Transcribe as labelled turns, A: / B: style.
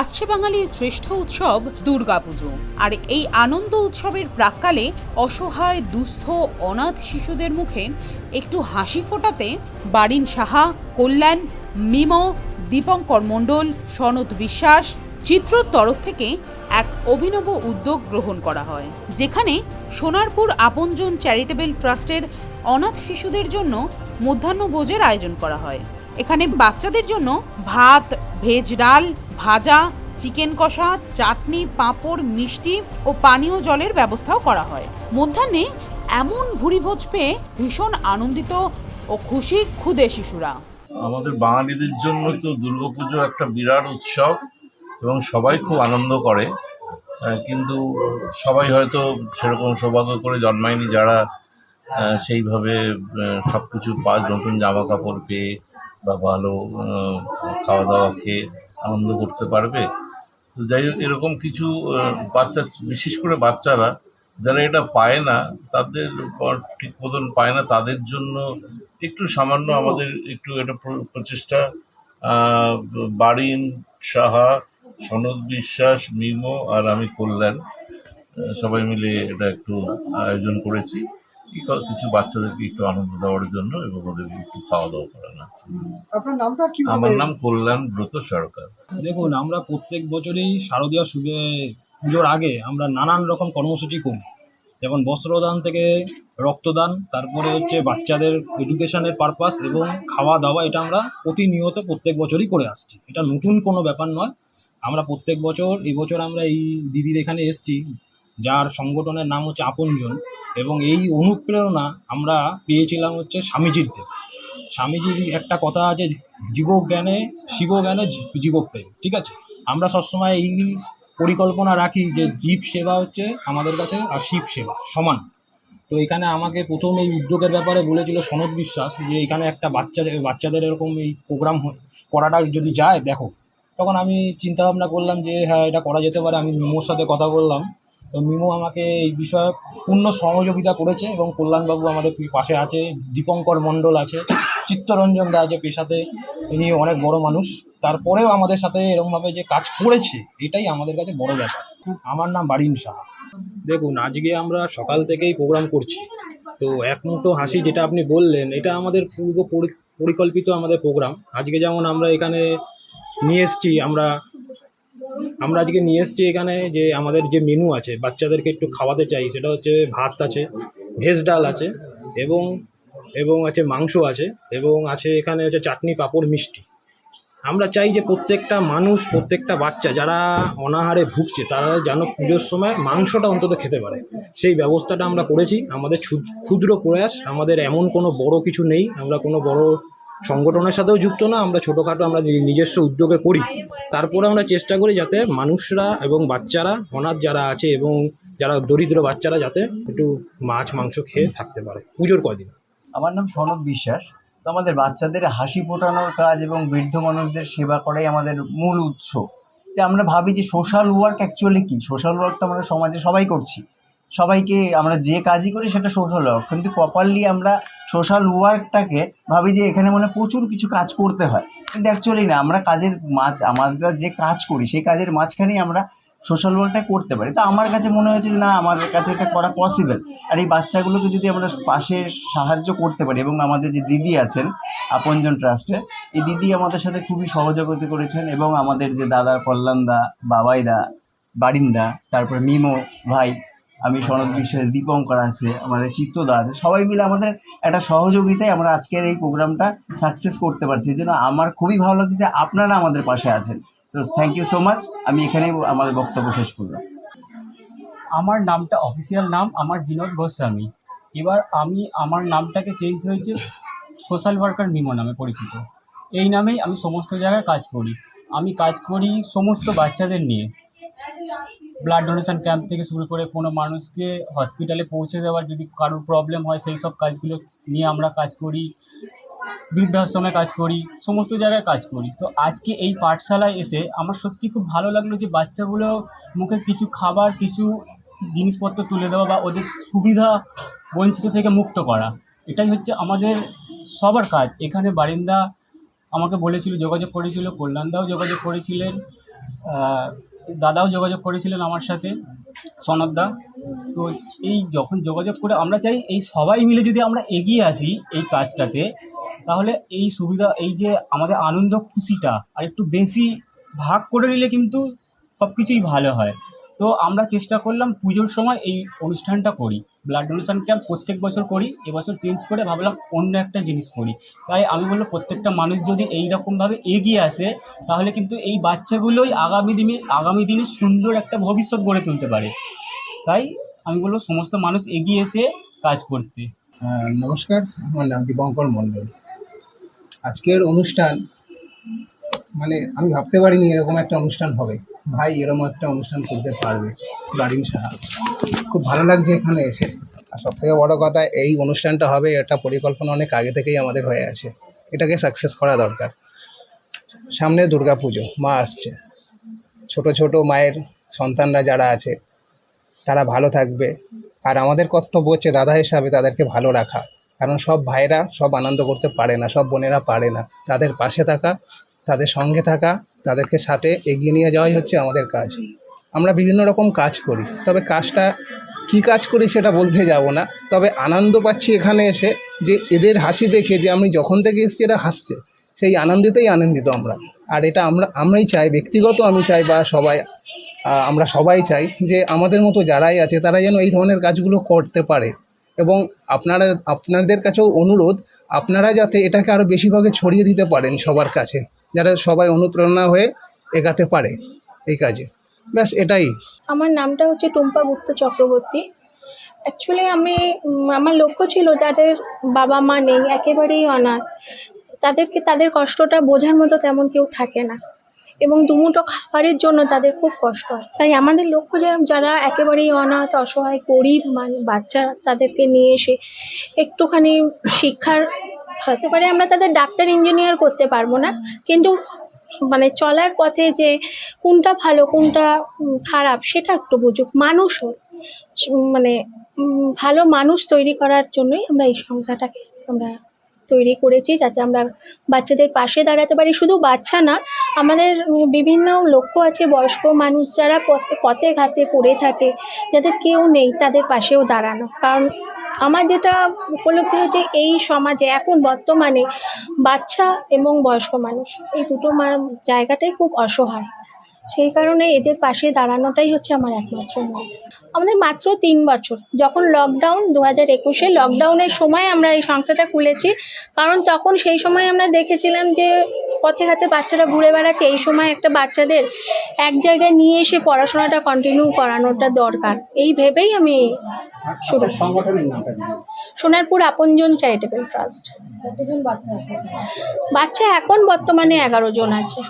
A: আসছে বাঙালির শ্রেষ্ঠ উৎসব দুর্গাপুজো। আর এই আনন্দ উৎসবের প্রাককালে অসহায়, দুস্থ, অনাথ শিশুদের মুখে একটু হাসি ফোটাতে বারিন সাহা, কল্যাণ, মিম, দীপঙ্কর মণ্ডল সনত বিশ্বাস, চিত্রর তরফ থেকে এক অভিনব উদ্যোগ গ্রহণ করা হয়। যেখানে সোনারপুর আপনজন চ্যারিটেবল ট্রাস্টের অনাথ শিশুদের জন্য মধ্যাহ্নভোজের আয়োজন করা হয়। এখানে বাচ্চাদের জন্য ভাত, ভেজ ডাল ভাজা, চিকেন কষা, চাটনি, পাঁপড়, মিষ্টি ও পানীয় জলের ব্যবস্থাও করা হয়। মধ্যাহ্নে এমন ভুরিভোজ পেয়ে ভীষণ আনন্দিত ও খুশি ক্ষুদে শিশুরা।
B: আমাদের বাঙালিদের জন্য তো দুর্গাপুজো একটা বিরাট উৎসব এবং সবাই খুব আনন্দ করে। কিন্তু সবাই হয়তো সেরকম সৌভাগ্য করে জন্মায়নি যারা সেইভাবে সব কিছু পা নতুন জামা কাপড় পেয়ে বা ভালো খাওয়া দাওয়া খেয়ে আনন্দ করতে পারবে। যাই হোক, এরকম কিছু বাচ্চা, বিশেষ করে বাচ্চারা, যারা এটা পায় না, তাদের ঠিক মতন পায় না, তাদের জন্য একটু সামান্য আমাদের একটু এটা প্রচেষ্টা। বারিন, সাহা, সনদ বিশ্বাস, মিমো আর আমি কল্যাণ সবাই মিলে এটা একটু আয়োজন করেছি। কিছু বাচ্চাদেরকে একটু আনন্দ দেওয়ার জন্য এবং ওদেরকে একটু খাওয়া দাওয়া করানো
C: আপনার নামটা কি
B: আমার নাম কল্যাণ ব্রত সরকার।
D: দেখুন আমরা প্রত্যেক বছরই শারদীয় সুবে পুজোর আগে আমরা নানান রকম কর্মসূচি করি। যেমন বস্ত্রদান থেকে রক্তদান তারপরে হচ্ছে বাচ্চাদের এডুকেশনের পারপাস এবং খাওয়া দাওয়া এটা আমরা প্রতিনিয়ত প্রত্যেক বছরই করে আসছি। এটা নতুন কোনো ব্যাপার নয়। আমরা প্রত্যেক বছর এবছর আমরা এই দিদির এখানে এসছি যার সংগঠনের নাম হচ্ছে আপনজন। এবং এই অনুপ্রেরণা আমরা পেয়েছিলাম হচ্ছে স্বামীজির থেকে স্বামীজির একটা কথা আছে, জীবজ্ঞানে শিবজ্ঞানে জীবপ্রেম, ঠিক আছে? আমরা সবসময় এই পরিকল্পনা রাখি যে জীব সেবা হচ্ছে আমাদের কাছে আর শিব সেবা সমান। তো এখানে আমাকে প্রথম এই উদ্যোগের ব্যাপারে বলেছিল সনদ বিশ্বাস যে এখানে একটা বাচ্চা, বাচ্চাদের এরকম এই প্রোগ্রাম করাটা যদি যায়, দেখো। তখন আমি চিন্তা ভাবনা করলাম যে হ্যাঁ এটা করা যেতে পারে। আমি মিমোর সাথে কথা বললাম। তো মিমো আমাকে এই বিষয়ে পূর্ণ সহযোগিতা করেছে এবং কল্যাণবাবু আমাদের পাশে আছে, দীপঙ্কর মণ্ডল আছে, চিত্তরঞ্জন দা আছে পেশাতে ইনি অনেক বড় মানুষ, তারপরেও আমাদের সাথে এরকমভাবে যে কাজ করেছে, এটাই আমাদের কাছে বড় ব্যাপার। আমার নাম বারিন সাহা। দেখুন, আজকে আমরা সকাল থেকেই প্রোগ্রাম করছি। তো এক মুঠো হাসি যেটা আপনি বললেন, এটা আমাদের পূর্ব পরি- পরিকল্পিত আমাদের প্রোগ্রাম আজকে যেমন আমরা এখানে নিয়ে এসছি, আমরা আমরা আজকে নিয়ে এসছি এখানে যে আমাদের যে মেনু আছে, বাচ্চাদেরকে একটু খাওয়াতে চাই, সেটা হচ্ছে ভাত আছে, ভেজ ডাল আছে এবং এবং আছে মাংস আছে এবং আছে এখানে হচ্ছে চাটনি পাঁপড় মিষ্টি। আমরা চাই যে প্রত্যেকটা মানুষ, প্রত্যেকটা বাচ্চা যারা অনাহারে ভুগছে, তারা যেন পুজোর সময় মাংসটা অন্তত খেতে পারে। সেই ব্যবস্থাটা আমরা করেছি। আমাদের ক্ষুদ্র প্রয়াস, আমাদের এমন কোনো বড় কিছু নেই। আমরা কোনো বড় সংগঠনের সাথেও যুক্ত না, আমরা ছোটোখাটো আমরা নিজস্ব উদ্যোগে করি। তারপরে আমরা চেষ্টা করি যাতে মানুষরা এবং বাচ্চারা, অনাথ যারা আছে এবং যারা দরিদ্র বাচ্চারা যাতে একটু মাছ, মাংস খেয়ে থাকতে পারে। পুজোর কদিন
E: আমার নাম সনদ বিশ্বাস। তো আমাদের বাচ্চাদের হাসি ফোটানোর কাজ এবং বৃদ্ধ মানুষদের সেবা করাই আমাদের মূল উৎস। যে আমরা ভাবি যে সোশ্যাল ওয়ার্ক অ্যাকচুয়ালি কি? সোশ্যাল ওয়ার্ক তো আমরা সমাজে সবাই করছি। সবাইকে আমরা যে কাজই করি সেটা সোশ্যাল ওয়ার্ক কিন্তু প্রপারলি আমরা সোশ্যাল ওয়ার্কটাকে ভাবি যে এখানে মানে প্রচুর কিছু কাজ করতে হয়। কিন্তু অ্যাকচুয়ালি না, আমরা কাজের মাঝ আমরা যে কাজ করি, সেই কাজের মাঝখানেই আমরা সোশ্যাল ওয়ার্কটা করতে পারি। তো আমার কাছে মনে হয়েছে যে না, আমার কাছে এটা করা পসিবল আর এই বাচ্চাগুলোকে যদি আমরা পাশে সাহায্য করতে পারি, এবং আমাদের যে দিদি আছেন, আপনজন ট্রাস্টে এই দিদি আমাদের সাথে খুবই সহযোগিতা করেছেন, এবং আমাদের যে দাদা কল্যাণ দা বাবাই দা বারিন্দা, তারপরে মিমো ভাই আমি সনদ বিশ্বাস, দীপঙ্কর আছে, আমাদের চিত্তদা আছে, সবাই মিলে আমাদের একটা সহযোগিতায় আমরা আজকের এই প্রোগ্রামটা সাকসেস করতে পারছি। এই জন্য আমার খুবই ভালো লাগছে আপনারা আমাদের পাশে আছেন। তো থ্যাংক ইউ সো মাচ আমি এখানেই আমার বক্তব্য শেষ করলাম।
F: আমার নামটা অফিসিয়াল নাম আমার বিনোদ গোস্বামী। এবার আমি আমার নামটাকে চেঞ্জ হয়েছে সোশ্যাল ওয়ার্কার মিমো নামে পরিচিত। এই নামেই আমি সমস্ত জায়গায় কাজ করি। আমি কাজ করি সমস্ত বাচ্চাদের নিয়ে। ব্লাড ডোনেশন ক্যাম্প থেকে শুরু করে কোনো মানুষকে হসপিটালে পৌঁছে দেওয়ার যদি কারোর প্রবলেম হয়, সেই সব কাজগুলো নিয়ে আমরা কাজ করি, বৃদ্ধাশ্রমে কাজ করি, সমস্ত জায়গায় কাজ করি। তো আজকে এই পাঠশালায় এসে আমার সত্যি খুব ভালো লাগল যে বাচ্চাগুলো মুখে কিছু খাবার, কিছু জিনিসপত্র তুলে দেওয়া বা ওদের সুবিধা বঞ্চিত থেকে মুক্ত করা। এটাই হচ্ছে আমাদের সবার কাজ। এখানে বারিন্দা আমাকে বলেছিল, যোগাযোগ করেছিল, কল্যাণদাও যোগাযোগ করেছিলেন দাদাও যোগাযোগ করেছিলেন আমার সাথে, সনদদা। তো এই যখন যোগাযোগ করে আমরা চাই এই সবাই মিলে যদি আমরা এগিয়ে আসি এই কাজটাতে, তাহলে এই সুবিধা, এই যে আমাদের আনন্দ খুশিটা আর একটু বেশি ভাগ করে নিলে কিন্তু সব কিছুই ভালো হয়। তো আমরা চেষ্টা করলাম পুজোর সময় এই অনুষ্ঠানটা করি। ব্লাড ডোনেশন ক্যাম্প প্রত্যেক বছর করি এবছর চেঞ্জ করে ভাবলাম অন্য একটা জিনিস করি। তাই আমি বলব প্রত্যেকটা মানুষ যদি এই রকমভাবে এগিয়ে আসে তাহলে কিন্তু এই বাচ্চাগুলোই আগামী দিনে আগামী দিনে সুন্দর একটা ভবিষ্যৎ গড়ে তুলতে পারে। তাই আমি বলব সমস্ত মানুষ এগিয়ে এসে কাজ করতে।
C: আহ, নমস্কার আমার নাম দীপঙ্কর মণ্ডল। আজকের অনুষ্ঠান মানে আমি ভাবতে পারিনি এরকম একটা অনুষ্ঠান হবে। ভাই এরকম একটা অনুষ্ঠান করতে পারবে। বারিন সাহা খুব ভালো লাগছে এখানে এসে। আর সব থেকে বড়ো কথা, এই অনুষ্ঠানটা হবে এটা পরিকল্পনা অনেক আগে থেকেই আমাদের হয়ে আছে। এটাকে সাকসেস করা দরকার। সামনে দুর্গা পুজো মা আসছে। ছোট ছোট মায়ের সন্তানরা যারা আছে, তারা ভালো থাকবে। আর আমাদের কর্তব্য হচ্ছে দাদা হিসাবে তাদেরকে ভালো রাখা। কারণ সব ভাইরা সব আনন্দ করতে পারে না, সব বোনেরা পারে না। তাদের পাশে থাকা, তাদের সঙ্গে থাকা, তাদেরকে সাথে এগিয়ে নিয়ে যাওয়াই হচ্ছে আমাদের কাজ। আমরা বিভিন্ন রকম কাজ করি। তবে কাজটা, কী কাজ করি সেটা বলতে যাব না। তবে আনন্দ পাচ্ছি এখানে এসে যে এদের হাসি দেখে যে আমি যখন থেকে এসেছি এটা হাসছে, সেই আনন্দিতেই আনন্দিত আমরা। আর এটা আমরা, আমরাই চাই, ব্যক্তিগত আমি চাই বা সবাই আমরা সবাই চাই যে আমাদের মতো যারাই আছে তারা যেন এই ধরনের কাজগুলো করতে পারে। এবং আপনারা, আপনাদের কাছেও অনুরোধ, আপনারা যাতে এটাকে আরও বেশিভাবে ছড়িয়ে দিতে পারেন সবার কাছে, যারা সবাই অনুপ্রেরণা হয়ে এগাতে পারে এই কাজে। ব্যাস, এটাই।
G: আমার নামটা হচ্ছে টুম্পা গুপ্ত চক্রবর্তী। অ্যাকচুয়ালি আমি আমার লক্ষ্য ছিল যাদের বাবা মা নেই, একেবারেই অনাথ, তাদেরকে, তাদের কষ্টটা বোঝার মতো তেমন কেউ থাকে না। এবং দুমুঠো খাবারের জন্য তাদের খুব কষ্ট হয়। তাই আমাদের লক্ষ্য যে যারা একেবারেই অনাথ, অসহায়, গরিব মানে বাচ্চা তাদেরকে নিয়ে এসে একটুখানি শিক্ষার, হতে পারে আমরা তাদের ডাক্তার, ইঞ্জিনিয়ার করতে পারব না, কিন্তু মানে চলার পথে যে কোনটা ভালো, কোনটা খারাপ সেটা একটু বুঝুক। মানুষ মানে ভালো মানুষ তৈরি করার জন্যই আমরা এই সংস্থাটাকে আমরা তৈরি করেছি, যাতে আমরা বাচ্চাদের পাশে দাঁড়াতে পারি। শুধু বাচ্চা না, আমাদের বিভিন্ন লক্ষ্য আছে, বয়স্ক মানুষ যারা পথে পথে ঘাটে পড়ে থাকে, যাদের কেউ নেই তাদের পাশেও দাঁড়ানো। কারণ আমার যেটা উপলব্ধি হয়েছে, এই সমাজে এখন বর্তমানে বাচ্চা এবং বয়স্ক মানুষ, এই দুটো জায়গাটাই খুব অসহায়। সেই কারণে এদের পাশে দাঁড়ানোটাই হচ্ছে আমার একমাত্র মত আমাদের মাত্র তিন বছর। যখন লকডাউন দু হাজার একুশে লকডাউনের সময় আমরা এই সংস্থাটা খুলেছি কারণ তখন সেই সময় আমরা দেখেছিলাম যে পথে হাতে বাচ্চারা ঘুরে বেড়াচ্ছে। এই সময় একটা বাচ্চাদের এক জায়গায় নিয়ে এসে পড়াশোনাটা কন্টিনিউ করানোটা দরকার। এই ভেবেই আমি শুরু সোনারপুর আপনজন চ্যারিটেবল ট্রাস্ট বাচ্চা এখন বর্তমানে এগারো জন আছে।